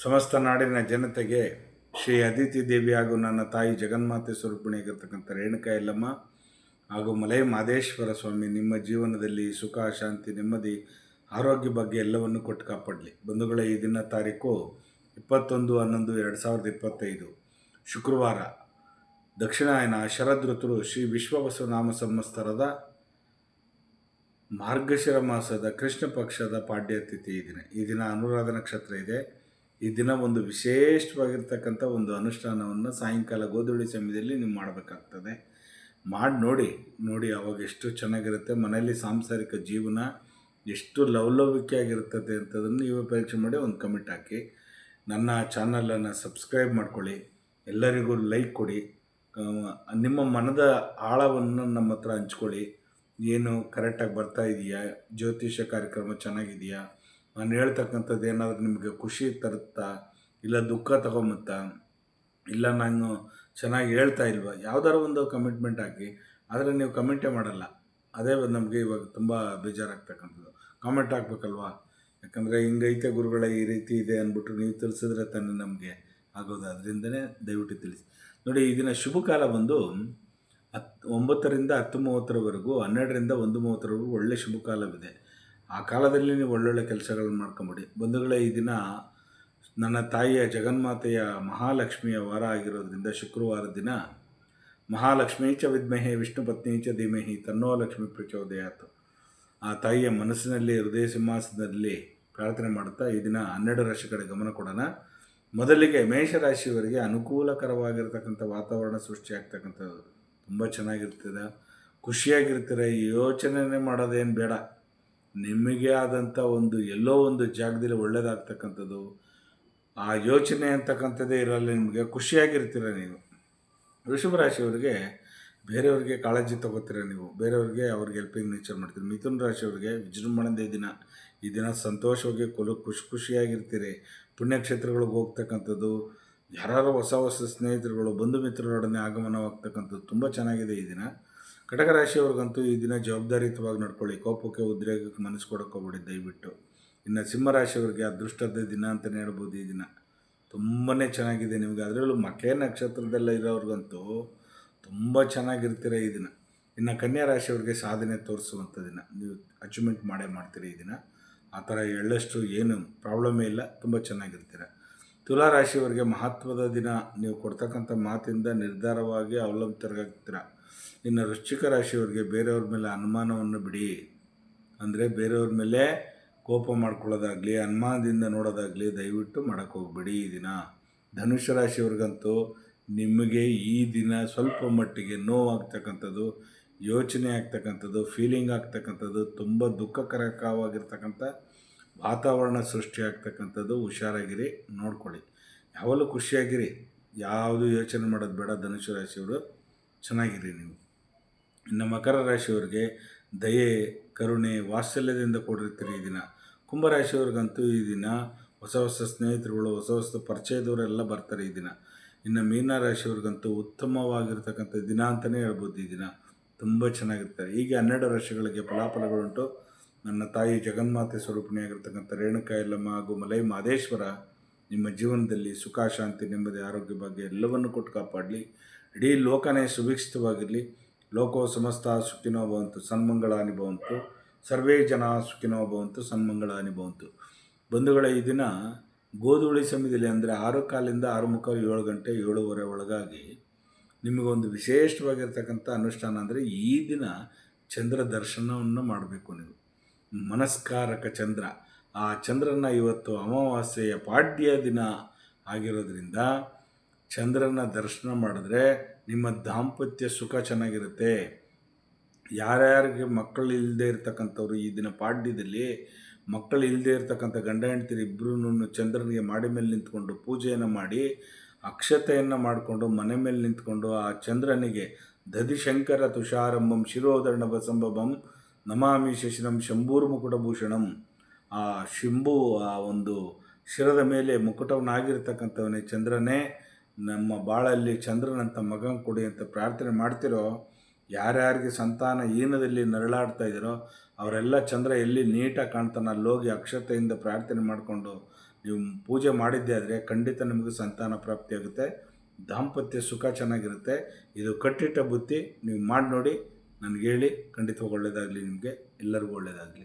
ಸಮಸ್ತ ನಾಡಿನ ಜನತೆಗೆ ಶ್ರೀ ಅದಿತಿ ದೇವಿ ಹಾಗೂ ನನ್ನ ತಾಯಿ ಜಗನ್ಮಾತೆ ಸ್ವರೂಪಿಣಿಯಾಗಿರ್ತಕ್ಕಂಥ ರೇಣುಕಾ ಎಲ್ಲಮ್ಮ ಹಾಗೂ ಮಲೈ ಮಾದೇಶ್ವರ ಸ್ವಾಮಿ ನಿಮ್ಮ ಜೀವನದಲ್ಲಿ ಸುಖ, ಶಾಂತಿ, ನೆಮ್ಮದಿ, ಆರೋಗ್ಯ ಬಗ್ಗೆ ಎಲ್ಲವನ್ನು ಕೊಟ್ಟು ಕಾಪಾಡಲಿ. ಬಂಧುಗಳೇ, ಈ ದಿನ ತಾರೀಕು ಇಪ್ಪತ್ತೊಂದು, ಹನ್ನೊಂದು, ಎರಡು ಸಾವಿರದ ಇಪ್ಪತ್ತೈದು. ಶುಕ್ರವಾರ ದಕ್ಷಿಣಾಯನ ಶರದ್ ಋತುರು ಶ್ರೀ ವಿಶ್ವಬಸವನಾಮ ಸಂವತ್ಸರದ ಮಾರ್ಗಶಿರ ಮಾಸದ ಕೃಷ್ಣ ಪಕ್ಷದ ಪಾಡ್ಯ ತಿಥಿ ಈ ದಿನ. ಈ ದಿನ ಅನುರಾಧ ನಕ್ಷತ್ರ ಇದೆ. ಈ ದಿನ ಒಂದು ವಿಶೇಷವಾಗಿರ್ತಕ್ಕಂಥ ಒಂದು ಅನುಷ್ಠಾನವನ್ನು ಸಾಯಂಕಾಲ ಗೋಧುಳಿ ಸಮಯದಲ್ಲಿ ನೀವು ಮಾಡಬೇಕಾಗ್ತದೆ. ಮಾಡಿ ನೋಡಿ ನೋಡಿ ಅವಾಗ ಎಷ್ಟು ಚೆನ್ನಾಗಿರುತ್ತೆ. ಮನೆಯಲ್ಲಿ ಸಾಂಸಾರಿಕ ಜೀವನ ಎಷ್ಟು ಲವಲವಿಕೆ ಆಗಿರ್ತದೆ ಅಂತದನ್ನು ನೀವೇ ಪರೀಕ್ಷೆ ಮಾಡಿ ಒಂದು ಕಮೆಂಟ್ ಹಾಕಿ. ನನ್ನ ಚಾನಲನ್ನು ಸಬ್ಸ್ಕ್ರೈಬ್ ಮಾಡ್ಕೊಳ್ಳಿ. ಎಲ್ಲರಿಗೂ ಲೈಕ್ ಕೊಡಿ. ನಿಮ್ಮ ಮನದ ಆಳವನ್ನು ನಮ್ಮ ಹತ್ರ ಹಂಚ್ಕೊಳ್ಳಿ. ಏನು ಕರೆಕ್ಟಾಗಿ ಬರ್ತಾ ಇದೆಯಾ? ಜ್ಯೋತಿಷ್ಯ ಕಾರ್ಯಕ್ರಮ ಚೆನ್ನಾಗಿದೆಯಾ? ನಾನು ಹೇಳ್ತಕ್ಕಂಥದ್ದು ಏನಾದರೂ ನಿಮಗೆ ಖುಷಿ ತರುತ್ತಾ? ಇಲ್ಲ ದುಃಖ ತಗೊಂಬತ್ತಾ ಇಲ್ಲ ನಾನು ಚೆನ್ನಾಗಿ ಹೇಳ್ತಾ ಇಲ್ವಾ? ಯಾವ್ದಾರು ಒಂದು ಕಮಿಟ್ಮೆಂಟ್ ಹಾಕಿ, ಆದರೆ ನೀವು ಕಮೆಂಟೇ ಮಾಡಲ್ಲ. ಅದೇ ನಮಗೆ ಇವಾಗ ತುಂಬ ಬೇಜಾರಾಗ್ತಕ್ಕಂಥದ್ದು. ಕಾಮೆಂಟ್ ಹಾಕ್ಬೇಕಲ್ವಾ? ಯಾಕಂದರೆ ಹಿಂಗೈತೆ ಗುರುಗಳೇ, ಈ ರೀತಿ ಇದೆ ಅಂದ್ಬಿಟ್ಟು ನೀವು ತಿಳಿಸಿದ್ರೆ ತಾನೇ ನಮಗೆ ಆಗೋದು. ಅದರಿಂದನೇ ದಯವಿಟ್ಟು ತಿಳಿಸಿ. ನೋಡಿ ಈ ದಿನ ಶುಭ ಕಾಲ ಬಂದು ಹತ್ತು ಒಂಬತ್ತರಿಂದ ಹತ್ತು ಮೂವತ್ತರವರೆಗೂ, ಹನ್ನೆರಡರಿಂದ ಒಂದು ಮೂವತ್ತರವರೆಗೂ ಒಳ್ಳೆ ಶುಭ ಕಾಲವಿದೆ. ಆ ಕಾಲದಲ್ಲಿ ನೀವು ಒಳ್ಳೊಳ್ಳೆ ಕೆಲಸಗಳನ್ನು ಮಾಡ್ಕೊಂಬಿಡಿ. ಬಂಧುಗಳೇ, ಈ ದಿನ ನನ್ನ ತಾಯಿಯ ಜಗನ್ಮಾತೆಯ ಮಹಾಲಕ್ಷ್ಮಿಯ ವಾರ ಆಗಿರೋದ್ರಿಂದ ಶುಕ್ರವಾರ ದಿನ ಮಹಾಲಕ್ಷ್ಮೀ ಚ ವಿದ್ಮಹೆ ವಿಷ್ಣು ಪತ್ನಿ ಚ ಧೀಮಹಿ ತನ್ನೋ ಲಕ್ಷ್ಮಿ ಪ್ರಚೋದಯಾತ್. ಆ ತಾಯಿಯ ಮನಸ್ಸಿನಲ್ಲಿ, ಹೃದಯ ಸಿಂಹಾಸನದಲ್ಲಿ ಪ್ರಾರ್ಥನೆ ಮಾಡುತ್ತಾ ಈ ದಿನ ಹನ್ನೆರಡು ರಾಶಿ ಕಡೆ ಗಮನ ಕೊಡೋಣ. ಮೊದಲಿಗೆ ಮೇಷರಾಶಿಯವರಿಗೆ ಅನುಕೂಲಕರವಾಗಿರ್ತಕ್ಕಂಥ ವಾತಾವರಣ ಸೃಷ್ಟಿಯಾಗ್ತಕ್ಕಂಥದ್ದು ತುಂಬ ಚೆನ್ನಾಗಿರ್ತದೆ ಖುಷಿಯಾಗಿರ್ತೀರ ಯೋಚನೆ ಮಾಡೋದೇನು ಬೇಡ. ನಿಮಗೆ ಆದಂಥ ಒಂದು ಎಲ್ಲೋ ಒಂದು ಜಾಗದಲ್ಲಿ ಒಳ್ಳೇದಾಗ್ತಕ್ಕಂಥದ್ದು, ಆ ಯೋಚನೆ ಅಂತಕ್ಕಂಥದ್ದೇ ಇರಲ್ಲ ನಿಮಗೆ ಖುಷಿಯಾಗಿರ್ತೀರ ನೀವು. ವೃಷಭ ರಾಶಿಯವರಿಗೆ ಬೇರೆಯವ್ರಿಗೆ ಕಾಳಜಿ ತಗೋತೀರ ನೀವು? ಬೇರೆಯವ್ರಿಗೆ ಅವ್ರಿಗೆ ಹೆಲ್ಪಿಂಗ್ ನೇಚರ್ ಮಾಡ್ತೀರಿ? ಮಿಥುನ ರಾಶಿಯವರಿಗೆ ವಿಜೃಂಭಣೆಯಿಂದ ದಿನ. ಈ ದಿನ ಸಂತೋಷವಾಗಿ ಕೊಲು, ಖುಷಿ, ಖುಷಿಯಾಗಿರ್ತೀರಿ. ಪುಣ್ಯಕ್ಷೇತ್ರಗಳಿಗೆ ಹೋಗ್ತಕ್ಕಂಥದ್ದು ಯಾರು ಹೊಸ ಹೊಸ ಸ್ನೇಹಿತರುಗಳು, ಬಂಧು ಮಿತ್ರರೊಡನೆ ಆಗಮನವಾಗ್ತಕ್ಕಂಥದ್ದು ತುಂಬ ಚೆನ್ನಾಗಿದೆ ಈ ದಿನ. ಕಟಕ ರಾಶಿಯವ್ರಿಗಂತೂ ಈ ದಿನ ಜವಾಬ್ದಾರಿಯುತವಾಗಿ ನಡ್ಕೊಳ್ಳಿ. ಕೋಪಕ್ಕೆ ಉದ್ರೇಕಕ್ಕೆ ಮನಸ್ಸು ಕೊಡೋಕೆ ಹೋಗ್ಬೇಡಿ, ದಯವಿಟ್ಟು. ಇನ್ನು ಸಿಂಹರಾಶಿಯವ್ರಿಗೆ ಅದೃಷ್ಟದ ದಿನ ಅಂತಲೇ ಹೇಳ್ಬೋದು ಈ ದಿನ. ತುಂಬಾ ಚೆನ್ನಾಗಿದೆ ನಿಮಗೆ. ಅದರಲ್ಲೂ ಮಕೆ ನಕ್ಷತ್ರದಲ್ಲ ಇರೋರ್ಗಂತೂ ತುಂಬ ಚೆನ್ನಾಗಿರ್ತೀರ ಈ ದಿನ. ಇನ್ನು ಕನ್ಯಾ ರಾಶಿಯವ್ರಿಗೆ ಸಾಧನೆ ತೋರಿಸುವಂಥ ದಿನ. ನೀವು ಅಚೀವ್ಮೆಂಟ್ ಮಾಡೇ ಮಾಡ್ತೀರಿ ಈ ದಿನ. ಆ ಥರ ಎಳ್ಳಷ್ಟು ಏನು ಪ್ರಾಬ್ಲಮೇ ಇಲ್ಲ, ತುಂಬ ಚೆನ್ನಾಗಿರ್ತೀರ. ತುಲಾ ರಾಶಿಯವರಿಗೆ ಮಹತ್ವದ ದಿನ. ನೀವು ಕೊಡ್ತಕ್ಕಂಥ ಮಾತಿಂದ ನಿರ್ಧಾರವಾಗಿ ಅವಲಂಬಿತರಾಗ್ತೀರ. ಇನ್ನು ವೃಶ್ಚಿಕ ರಾಶಿಯವರಿಗೆ ಬೇರೆಯವ್ರ ಮೇಲೆ ಅನುಮಾನವನ್ನು ಬಿಡಿ. ಅಂದರೆ ಬೇರೆಯವ್ರ ಮೇಲೆ ಕೋಪ ಮಾಡ್ಕೊಳ್ಳೋದಾಗಲಿ, ಅನುಮಾನದಿಂದ ನೋಡೋದಾಗಲಿ ದಯವಿಟ್ಟು ಮಾಡೋಕ್ಕೆ ಹೋಗ್ಬಿಡಿ ಈ ದಿನ. ಧನುಷ್ಯ ರಾಶಿಯವ್ರಿಗಂತೂ ನಿಮಗೆ ಈ ದಿನ ಸ್ವಲ್ಪ ಮಟ್ಟಿಗೆ ನೋವಾಗ್ತಕ್ಕಂಥದ್ದು ಯೋಚನೆ ಆಗ್ತಕ್ಕಂಥದ್ದು ಫೀಲಿಂಗ್ ಆಗ್ತಕ್ಕಂಥದ್ದು, ತುಂಬ ದುಃಖಕರಕವಾಗಿರ್ತಕ್ಕಂಥ ವಾತಾವರಣ ಸೃಷ್ಟಿ ಆಗ್ತಕ್ಕಂಥದ್ದು ಹುಷಾರಾಗಿರಿ, ನೋಡ್ಕೊಳ್ಳಿ. ಯಾವಾಗಲೂ ಖುಷಿಯಾಗಿರಿ. ಯಾವುದು ಯೋಚನೆ ಮಾಡೋದು ಬೇಡ ಧನುಷ್ಯ ರಾಶಿಯವರು ಚೆನ್ನಾಗಿರಿ ನೀವು. ಇನ್ನು ಮಕರ ರಾಶಿಯವರಿಗೆ ದಯೆ, ಕರುಣೆ, ವಾತ್ಸಲ್ಯದಿಂದ ಕೂಡಿರ್ತೀರಿ ಈ ದಿನ. ಕುಂಭರಾಶಿಯವ್ರಿಗಂತೂ ಈ ದಿನ ಹೊಸ ಹೊಸ ಸ್ನೇಹಿತರುಗಳು, ಹೊಸ ಹೊಸ ಪರಿಚಯದವರೆಲ್ಲ ಬರ್ತಾರೆ ಈ ದಿನ. ಇನ್ನು ಮೀನ ರಾಶಿಯವ್ರಿಗಂತೂ ಉತ್ತಮವಾಗಿರ್ತಕ್ಕಂಥ ದಿನ ಅಂತಲೇ ಹೇಳ್ಬೋದು ಈ ದಿನ. ತುಂಬ ಚೆನ್ನಾಗಿರ್ತಾರೆ. ಹೀಗೆ ಹನ್ನೆರಡು ರಾಶಿಗಳಿಗೆ ಫಲಾಫಲಗಳುಂಟು. ನನ್ನ ತಾಯಿ ಜಗನ್ಮಾತೆ ಸ್ವರೂಪಿಣಿಯಾಗಿರ್ತಕ್ಕಂಥ ರೇಣುಕಾ, ಯಲ್ಲಮ್ಮ ಹಾಗೂ ಮಲೈ ಮಾದೇಶ್ವರ ನಿಮ್ಮ ಜೀವನದಲ್ಲಿ ಸುಖ, ಶಾಂತಿ, ನೆಮ್ಮದಿ, ಆರೋಗ್ಯ ಭಾಗ್ಯ ಎಲ್ಲವನ್ನು ಕೊಟ್ಟು ಕಾಪಾಡಲಿ. ಇಡೀ ಲೋಕನೇ ಸುಭಿಕ್ಷಿತವಾಗಿರಲಿ. ಲೋಕೋ ಸಮಸ್ತ ಸುಖಿನೋ ಭವಂತು, ಸನ್ಮಂಗಳಾನಿ ಭವಂತು, ಸರ್ವೇ ಜನ ಸುಖಿನೋ ಭವಂತು, ಸನ್ಮಂಗಳಾನಿ ಭವಂತು. ಬಂಧುಗಳ, ಈ ದಿನ ಗೋಧುಳಿ ಸಮಯದಲ್ಲಿ ಅಂದರೆ ಆರು ಕಾಲಿಂದ ಆರು ಮುಖ ಏಳು ಗಂಟೆ ಏಳುವರೆ ಒಳಗಾಗಿ ನಿಮಗೊಂದು ವಿಶೇಷವಾಗಿರ್ತಕ್ಕಂಥ ಅನುಷ್ಠಾನ ಅಂದರೆ ಈ ದಿನ ಚಂದ್ರ ದರ್ಶನವನ್ನು ಮಾಡಬೇಕು ನೀವು. ಮನಸ್ಕಾರಕ ಚಂದ್ರ. ಆ ಚಂದ್ರನ ಇವತ್ತು ಅಮಾವಾಸ್ಯೆಯ ಪಾಡ್ಯ ದಿನ ಆಗಿರೋದ್ರಿಂದ ಚಂದ್ರನ ದರ್ಶನ ಮಾಡಿದ್ರೆ ನಿಮ್ಮ ದಾಂಪತ್ಯ ಸುಖ ಚೆನ್ನಾಗಿರುತ್ತೆ. ಯಾರ್ಯಾರಿಗೆ ಮಕ್ಕಳು ಇಲ್ಲದೆ ಇರ್ತಕ್ಕಂಥವ್ರು ಈ ದಿನ ಪಾಡ್ಯದಲ್ಲಿ ಮಕ್ಕಳು ಇಲ್ಲದೆ ಇರ್ತಕ್ಕಂಥ ಗಂಡ ಹೆಂಡ್ತಿರು ಇಬ್ಬರೂ ಚಂದ್ರನಿಗೆ ಮಾಡಿ ಮೇಲೆ ನಿಂತ್ಕೊಂಡು ಪೂಜೆಯನ್ನು ಮಾಡಿ, ಅಕ್ಷತೆಯನ್ನು ಮಾಡಿಕೊಂಡು ಮನೆ ಮೇಲೆ ನಿಂತ್ಕೊಂಡು ಆ ಚಂದ್ರನಿಗೆ ದಧಿಶಂಕರ ತುಷಾರಂಭಂ ಶಿರೋಧರಣ ಬಸಂಭವಂ ನಮಾಮಿ ಶಶಿನಂ ಶಂಭೂರ್ ಮುಕುಟಭೂಷಣಂ. ಆ ಶಿಂಬು ಆ ಒಂದು ಶಿರದ ಮೇಲೆ ಮುಕುಟವನ್ನಾಗಿರ್ತಕ್ಕಂಥವನೇ ಚಂದ್ರನೇ. ನಮ್ಮ ಬಾಳಲ್ಲಿ ಚಂದ್ರನಂತ ಮಗನ ಕೊಡಿ ಅಂತ ಪ್ರಾರ್ಥನೆ ಮಾಡ್ತಿರೋ, ಯಾರ್ಯಾರಿಗೆ ಸಂತಾನ ಏನದಲ್ಲಿ ನರಳಾಡ್ತಾ ಇದ್ದೀರೋ, ಅವರೆಲ್ಲ ಚಂದ್ರ ಎಲ್ಲಿ ನೀಟಾಗಿ ಕಾಣ್ತಾನೆ ಅಲ್ಲೋಗಿ ಅಕ್ಷತೆಯಿಂದ ಪ್ರಾರ್ಥನೆ ಮಾಡಿಕೊಂಡು ನೀವು ಪೂಜೆ ಮಾಡಿದ್ದೇ ಆದರೆ ಖಂಡಿತ ನಿಮಗೆ ಸಂತಾನ ಪ್ರಾಪ್ತಿಯಾಗುತ್ತೆ ದಾಂಪತ್ಯ ಸುಖ ಚೆನ್ನಾಗಿರುತ್ತೆ. ಇದು ಕಟ್ಟಿಟ್ಟ ಬುತ್ತಿ ನೀವು ಮಾಡಿ ನೋಡಿ ನನಗೆ ಹೇಳಿ ಖಂಡಿತ ಒಳ್ಳೆಯದಾಗಲಿ ನಿಮಗೆ. ಎಲ್ಲರಿಗೂ ಒಳ್ಳೆಯದಾಗಲಿ